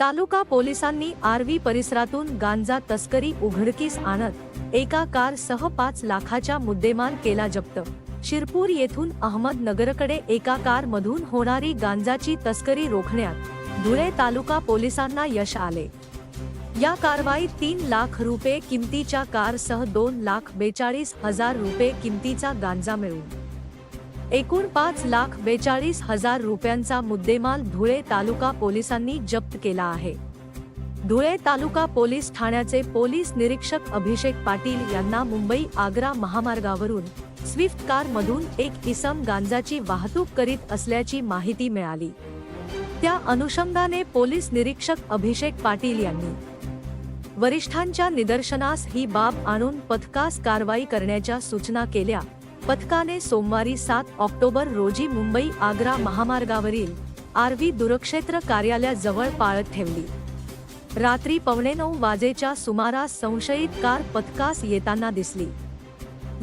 तालुका पोलिसांनी आर्वी परिसरातून गांजा तस्करी उघडकीस आणत एका कार सह पाच लाखाच्या मुद्देमाल केला जप्त. शिरपूर येथून अहमदनगरकडे एका कार मधून होणारी गांजाची तस्करी रोखण्यात धुळे तालुका पोलिसांना यश आले. या कारवाईत तीन लाख रुपये किमतीच्या कारसह दोन लाख बेचाळीस हजार रुपये किमतीचा गांजा मिळून एकूण पाच लाख बेचाळीस हजार रुपयांचा मुद्देमाल धुळे तालुका पोलिसांनी जप्त केला आहे. धुळे तालुका पोलीस ठाण्याचे पोलीस निरीक्षक अभिषेक पाटील यांना मुंबई आग्रा महामार्गावरून स्विफ्ट कार मधून एक इसम गांजाची वाहतूक करीत असल्याची माहिती मिळाली. त्या अनुषंगाने पोलीस निरीक्षक अभिषेक पाटील यांनी वरिष्ठांच्या निदर्शनास ही बाब आणून पथकास कारवाई करण्याच्या सूचना केल्या पथकाने सोमवारी सात ऑक्टोबर रोजी मुंबई आग्रा महामार्गावरील आर्वी दूरक्षेत्र कार्यालयाजवळ पाळत ठेवली. रात्री पावणे नऊ वाजेच्या सुमारास संशयित कार पथकास येताना दिसली.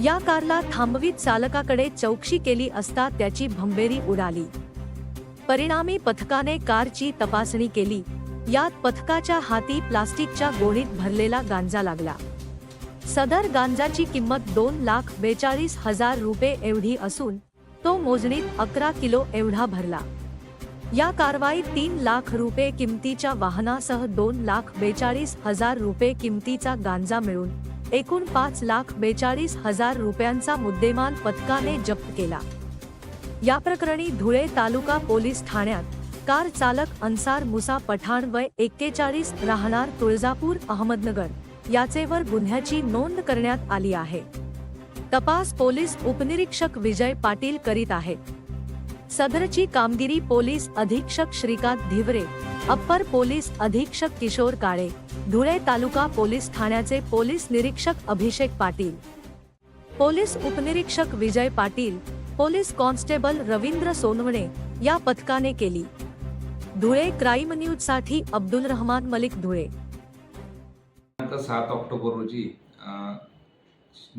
या कारला थांबवीत चालकाकडे चौकशी केली असता त्याची भंबेरी उडाली. परिणामी पथकाने कारची तपासणी केली. यात पथकाच्या हाती प्लास्टिकच्या गोणीत भरलेला गांजा लागला. सदर गांजाची किंमत दोन लाख बेचाळीस हजार रुपये एवढी असून तो मोजणीत अकरा किलो एवढा भरला. या कारवाईत तीन लाख रुपये किमतीच्या वाहनासह दोन लाख बेचाळीस हजार रुपये किमतीचा गांजा मिळून एकूण पाच लाख बेचाळीस हजार रुपयांचा मुद्देमाल पथकाने जप्त केला. या प्रकरणी धुळे तालुका पोलीस ठाण्यात कार चालक अन्सार मुसा पठाण वय एक्केचाळीस राहणार तुळजापूर अहमदनगर. याचेवर गुन्ह्याची नोंद करण्यात आली आहे. तपास पोलीस उपनिरीक्षक विजय पाटील करीत आहेत. सदरची कामगिरी पोलीस अधीक्षक श्रीकांत धिवरे अप्पर पोलीस अधीक्षक किशोर काळे धुळे तालुका पोलीस ठाण्याचे पोलीस निरीक्षक अभिषेक पाटील. पोलीस उपनिरीक्षक विजय पाटील पोलीस कॉन्स्टेबल रवींद्र सोनवणे या पथकाने केली. धुळे क्राईम न्यूजसाठी अब्दुल रहमान मलिक धुळे. दिनांक सात ऑक्टोबर रोजी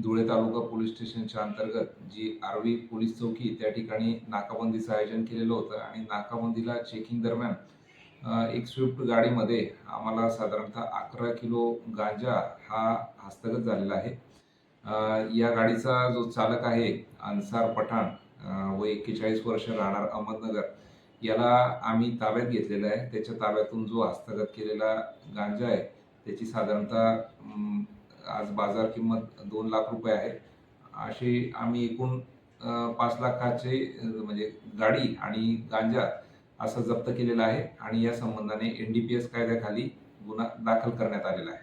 धुळे तालुका पोलीस स्टेशनच्या अंतर्गत जी आर्वी पोलीस चौकी त्या ठिकाणी नाकाबंदीचं आयोजन केलेलं होतं आणि नाकाबंदीला चेकिंग दरम्यान एक स्विफ्ट गाडीमध्ये आम्हाला साधारणतः अकरा किलो गांजा हा हस्तगत झालेला आहे. या गाडीचा जो चालक आहे अन्सार पठाण व एक्केचाळीस वर्ष राहणार अहमदनगर याला आम्ही ताब्यात घेतलेला आहे. त्याच्या ताब्यातून जो हस्तगत केलेला गांजा आहे त्याची साधारणतः आज बाजार किंमत दोन लाख रुपये आहे. अशी आम्ही एकूण पाच लाखाचे म्हणजे गाडी आणि गांजा असं जप्त केलेला आहे आणि या संबंधाने एन डी पी एस कायद्याखाली गुन्हा दाखल करण्यात आलेला आहे.